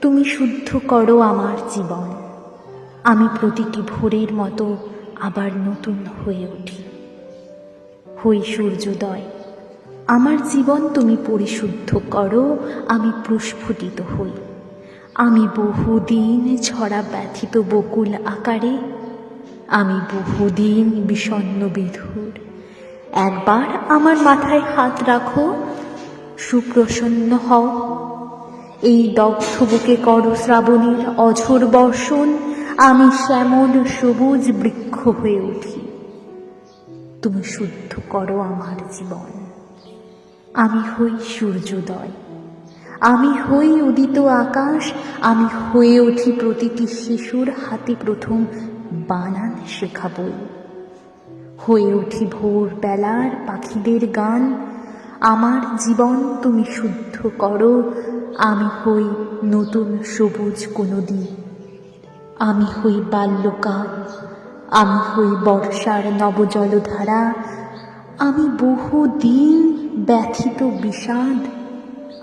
তুমি শুদ্ধ করো আমার জীবন। আমি প্রতিটি ভোরের মতো আবার নতুন হয়ে উঠি। হই সূর্যোদয়, আমার জীবন তুমি পরিশুদ্ধ করো, আমি প্রস্ফুটিত হই। আমি বহুদিন ছড়া ব্যথিত বকুল আকারে, আমি বহুদিন বিষণ্ণ বিধুর। একবার আমার মাথায় হাত রাখো, সুপ্রসন্ন হও এই দগ্ধ বুকে করো শ্রাবণীর অঝোর বর্ষণ, আমি শ্যামল সবুজ বৃক্ষ হয়ে উঠি। তুমি শুদ্ধ করো আমার জীবন। আমি হই সূর্যোদয়। আমি হই উদিত আকাশ। আমি হয়ে উঠি প্রতিটি শিশুর হাতে প্রথম বানান শেখাবই হয়ে উঠি ভোর বেলার পাখিদের গান। আমার জীবন তুমি শুদ্ধ করো, আমি হই নতুন সবুজ কোনো দিন আমি হই বাল্যকাল, আমি হই বর্ষার নবজলধারা, আমি বহুদিন ব্যথিত বিষাদ,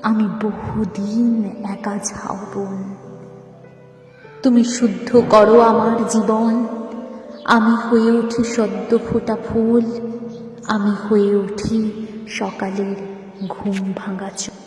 আমি বহুদিন একা ঝাউবন। তুমি শুদ্ধ করো আমার জীবন, আমি হয়ে উঠি সদ্য ফোটা ফুল, আমি হয়ে উঠি সকালের ঘুম ভাঙা চোখ